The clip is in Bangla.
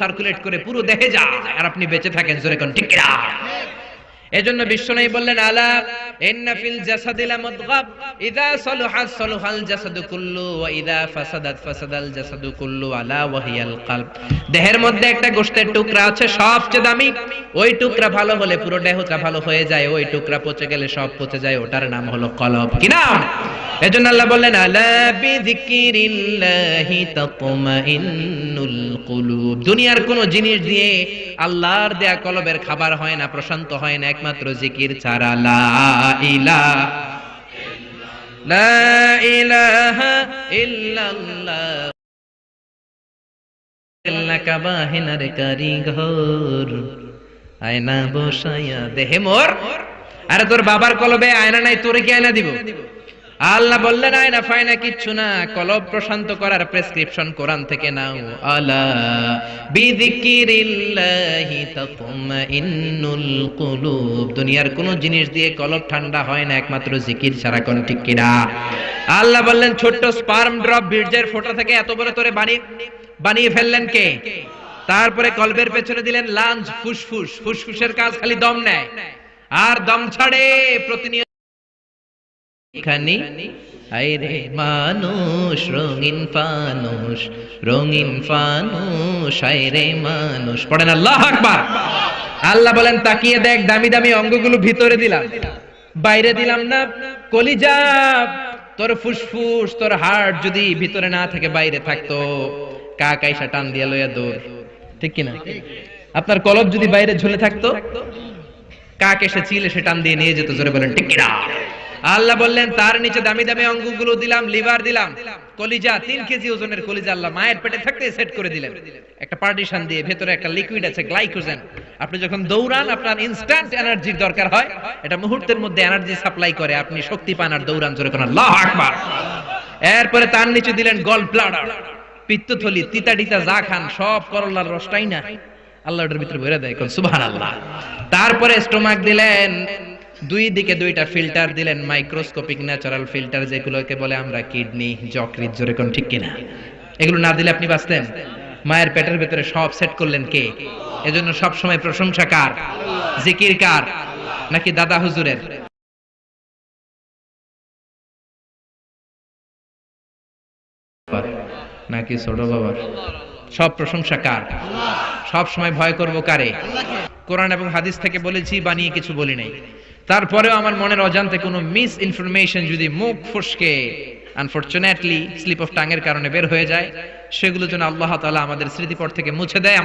সার্কুলেট করে পুরো দেহে যায় আর আপনি বেঁচে থাকেন, জোরে কোন, ঠিক কিনা? এজন্য বিশ্বনবী বললেন, আলা ইন্না ফিল জাসাদি লামুদগাব ইযা সালুহাত সালুহাল জাসাদু কুল্লু, ওয়া ইযা ফাসাদাত, ফাসাদাল জাসাদু কুল্লু আলা ওয়া হিয়াল কলব। দেহের মধ্যে একটা গোশতের টুকরা আছে, সবচেয়ে দামি। ওই টুকরা ভালো হলে পুরো দেহটা ভালো হয়ে যায়, ওই টুকরা পচে গেলে সব পচে যায়, ওটার নাম হলো কলব। কি নাম? এজন্য আল্লাহ বললেন, আলা বিযিকিরিল্লাহি তাতমাইন্নুল কুলুব। দুনিয়ার কোন জিনিস দিয়ে আল্লাহর দেয়া কলবের খাবার হয় না, প্রশান্ত হয় না, একমাত্র জিকির ছাড়া লা ইলাহা লা ইলাহা ইল্লাল্লাহ। আয়না বসায়া দেহে মোর, আরে তোর বাবার কলবে আয়না নাই, তোরে কি আয়না দিব? আল্লাহ বললেন আয়না ফায়না কিচ্ছু না। কলব প্রশান্ত করার প্রেসক্রিপশন কোরআন থেকে নাও। আলা বিযিকিরিল্লাহি তাতমাইন্নুল কুলুব। দুনিয়ার কোন জিনিস দিয়ে কলব ঠান্ডা হয় না, একমাত্র জিকির ছাড়া কোন ঠিক কিনা? আল্লাহ বললেন, ছোট্ট স্পার্ম ড্রপ বীর্যের ফোঁটা থেকে এত বড় তোরে বানিয়ে বানিয়ে ফেললেন কে? তারপরে কলবের পেছনে দিলেন লাঞ্চ ফুসফুস। ফুসফুসের কাজ খালি দম নেয়। আর দম ছাড়ে, প্রতিনিয়ত এখানে আইরে মানুষ, রঙিন ফানুষ রঙিন ফানুষ আইরে মানুষ। পড়েন আল্লাহ আকবার। আল্লাহ বলেন, তাকিয়ে দেখ, দামি দামি অঙ্গগুলো ভিতরে দিলাম। বাইরে দিলাম না, কলিজা। তোর ফুসফুস, তোর হার্ট যদি ভিতরে না থেকে, বাইরে থাকতো। কাক আইসা টান দিয়া লইয়া দৌড়। ঠিক কিনা? আপনার কলব যদি বাইরে ঝুলে থাকতো, কাক এসে চিল এসে টান দিয়ে নিয়ে যেত, জোরে বলেন, ঠিক কিনা? আল্লাহ বললেন, তার নিচে দামি দামি অঙ্গগুলো দিলাম, লিভার দিলাম, কলিজা, তিন কেজি ওজনের কলিজা আল্লাহ মায়ের পেটে থাকতে সেট করে দিলেন। একটা পার্টিশন দিয়ে ভেতরে একটা লিকুইড আছে গ্লাইকোজেন আপনি যখন দৌড়ান, আপনার ইনস্ট্যান্ট এনার্জির দরকার হয়। এটা মুহূর্তের মধ্যে এনার্জি সাপ্লাই করে, আপনি শক্তি পান আর দৌড়ান জোরে কোন আল্লাহ আকবার। এরপরে তার নিচে দিলেন গল ব্লাডার পিত্তথলি তিতা টিতা যা খান, সব করলার রসটাই না আল্লাহ ভিতরে ভরে দেয় সুবহানাল্লাহ। তারপরে স্টোমাক দিলেন। দুই দিকে দুইটা ফিল্টার দিলেন মাইক্রোস্কোপিক ন্যাচারাল ফিল্টার, যেগুলোকে বলে আমরা কিডনি জোরে কোন ঠিক কিনা? এগুলো না দিলে আপনি বাঁচতেন। মায়ের পেটের ভেতরে সব সেট করলেন কে? এজন্য সব সময় প্রশংসা কার? জিকির কার? নাকি দাদা হুজুরের? নাকি ছোট বাবার? সব প্রশংসা কার? সব সময় ভয় করব কারে? কোরআন এবং হাদিস থেকে বলেছি, বানিয়ে কিছু বলি নাই। তারপরেও আমার মনের অজান্তে কোনো মিস ইনফরমেশন যদি মুখ ফুসকে আনফরচুনেটলি স্লিপ অফ টাঙের কারণে বের হয়ে যায়, সেগুলো যেন আল্লাহ তালা আমাদের স্মৃতিপট থেকে মুছে দেয়।